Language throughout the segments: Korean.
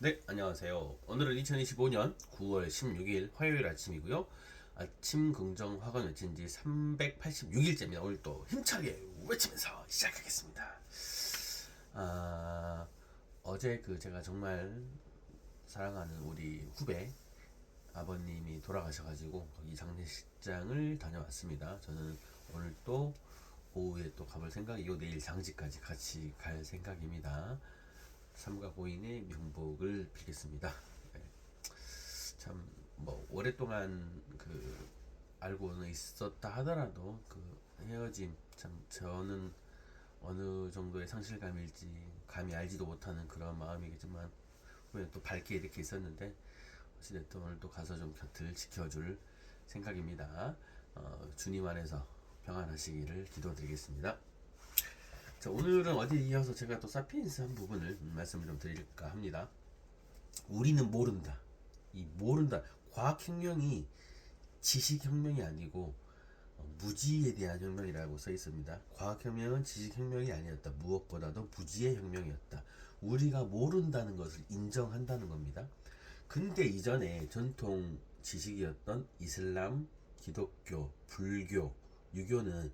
네, 안녕하세요. 오늘은 2025년 9월 16일 화요일 아침이고요. 아침 긍정 화관 외친 지 386일째입니다. 오늘 또 힘차게 외치면서 시작하겠습니다. 아, 어제 그 제가 정말 사랑하는 우리 후배 아버님이 돌아가셔가지고 거기 장례식장을 다녀왔습니다. 저는 오늘 또 오후에 또 가볼 생각이고 내일 장지까지 같이 갈 생각입니다. 삼가 고인의 명복을 빌겠습니다. 네. 참뭐 오랫동안 그 알고는 있었다 하더라도 그 헤어짐 참 저는 어느 정도의 상실감일지 감히 알지도 못하는 그런 마음이겠지만 후에 또 밝게 이렇게 있었는데 어찌됐든 오늘도 가서 좀 곁을 지켜줄 생각입니다. 어, 주님 안에서 평안하시기를 기도드리겠습니다. 자, 오늘은 어디에 이어서 제가 또 사피엔스 한 부분을 말씀을 좀 드릴까 합니다. 우리는 모른다. 이 모른다. 과학혁명이 지식혁명이 아니고 어, 무지에 대한 혁명이라고 써 있습니다. 과학혁명은 지식혁명이 아니었다. 무엇보다도 무지의 혁명이었다. 우리가 모른다는 것을 인정한다는 겁니다. 근데 이전에 전통 지식이었던 이슬람, 기독교, 불교, 유교는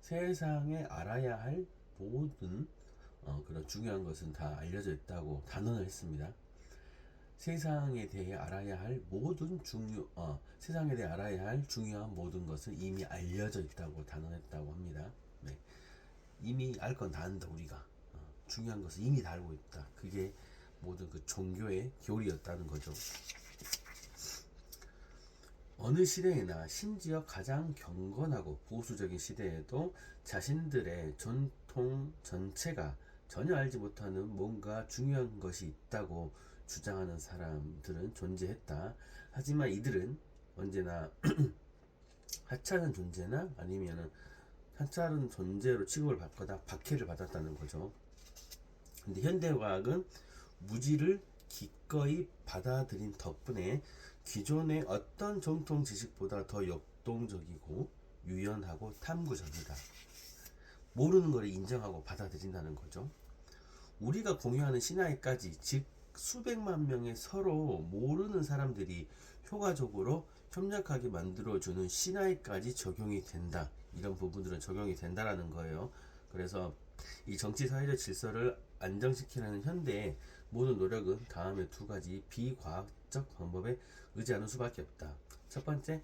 세상에 알아야 할 모든 어, 그런 중요한 것은 다 알려져 있다고 단언을 했습니다. 세상에 대해 알아야 할 모든 중요 어, 세상에 대해 알아야 할 중요한 모든 것은 이미 알려져 있다고 단언했다고 합니다. 네. 이미 알 건 다 안다 우리가 어, 중요한 것은 이미 다 알고 있다. 그게 모든 그 종교의 교리였다는 거죠. 어느 시대에나 심지어 가장 경건하고 보수적인 시대에도 자신들의 전통 전체가 전혀 알지 못하는 뭔가 중요한 것이 있다고 주장하는 사람들은 존재했다. 하지만 이들은 언제나 하찮은 존재나 아니면은 하찮은 존재로 취급을 받거나 박해를 받았다는 거죠. 근데 현대과학은 무지를 기꺼이 받아들인 덕분에 기존의 어떤 정통 지식보다 더 역동적이고 유연하고 탐구적이다. 모르는 것을 인정하고 받아들인다는 거죠. 우리가 공유하는 신화에까지 즉 수백만 명의 서로 모르는 사람들이 효과적으로 협력하게 만들어주는 신화에까지 적용이 된다. 이런 부분들은 적용이 된다라는 거예요. 그래서 이 정치 사회적 질서를 안정시키려는 현대의 모든 노력은 다음의 두 가지 비과학적 방법에 의지하는 수밖에 없다. 첫 번째,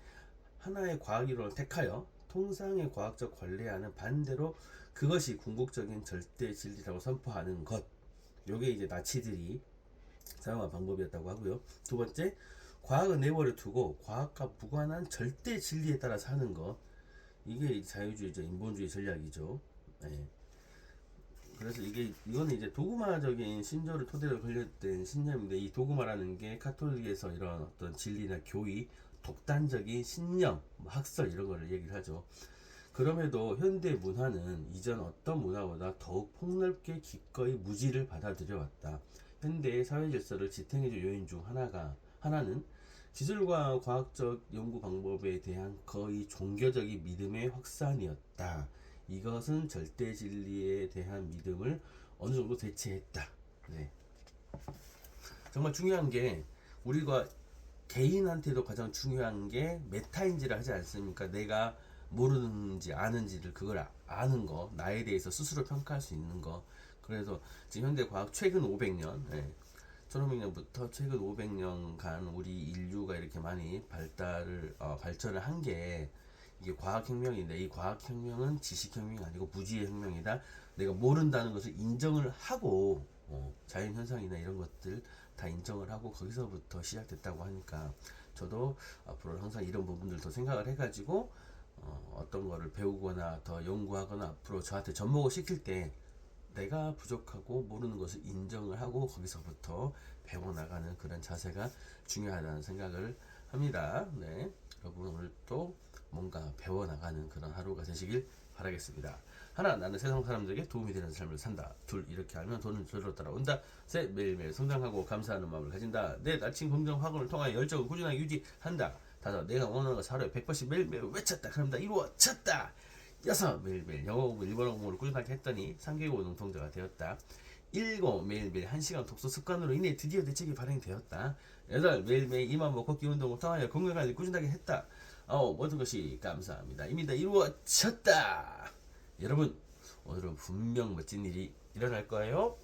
하나의 과학 이론을 택하여 통상의 과학적 관례와는 반대로 그것이 궁극적인 절대 진리라고 선포하는 것. 요게 이제 나치들이 사용한 방법이었다고 하고요. 두 번째, 과학은 내버려 두고 과학과 무관한 절대 진리에 따라 사는 것. 이게 자유주의자 인본주의 전략이죠. 네. 그래서 이게 이거는 이제 도구마적인 신조를 토대로 걸렸던 신념인데 이 도구마라는 게 카톨릭에서 이런 어떤 진리나 교의, 독단적인 신념, 뭐 학설 이런 거를 얘기를 하죠. 그럼에도 현대 문화는 이전 어떤 문화보다 더욱 폭넓게 기꺼이 무지를 받아들여 왔다. 현대의 사회 질서를 지탱해줄 요인 중 하나가 하나는 기술과 과학적 연구 방법에 대한 거의 종교적인 믿음의 확산이었다. 이것은 절대 진리에 대한 믿음을 어느 정도 대체했다. 네. 정말 중요한 게 우리가 개인한테도 가장 중요한 게 메타인지를 하지 않습니까? 내가 모르는지 아는지를 그걸 아- 아는 거, 나에 대해서 스스로 평가할 수 있는 거. 그래서 지금 현대 과학 최근 500년, 예, 1500년부터 최근 500년간 우리 인류가 이렇게 많이 발달을 어, 발전을 한 게 이게 과학혁명인데 이 과학혁명은 지식혁명이 아니고 무지의 혁명이다. 내가 모른다는 것을 인정을 하고 어, 자연현상이나 이런 것들 다 인정을 하고 거기서부터 시작됐다고 하니까 저도 앞으로 항상 이런 부분들 더 생각을 해가지고 어, 어떤 거를 배우거나 더 연구하거나 앞으로 저한테 접목을 시킬 때 내가 부족하고 모르는 것을 인정을 하고 거기서부터 배워나가는 그런 자세가 중요하다는 생각을 합니다. 네. 여러분 오늘 배워나가는 그런 하루가 되시길 바라겠습니다. 하나, 나는 세상 사람들에게 도움이 되는 삶을 산다. 둘, 이렇게 하면 돈은 저절로 따라온다. 셋, 매일매일 성장하고 감사하는 마음을 가진다. 넷, 아침 긍정 학원을 통하여 열정을 꾸준하게 유지한다. 다섯, 내가 원하는 것을 하루에 100번씩 매일매일 외쳤다. 그럼 다 이루어졌다. 여섯, 매일매일 영어 공부, 일본어 공부를 꾸준하게 했더니 3개월 능통자가 되었다. 일곱 매일매일 1시간 독서 습관으로 인해 드디어 대책이 발행이 되었다. 여덟 매일매일 이만 먹고 걷기 운동을 통하여 건강관리 꾸준하게 했다. 아홉 모든 것이 감사합니다. 이미 다 이루어졌다. 여러분 오늘은 분명 멋진 일이 일어날 거예요.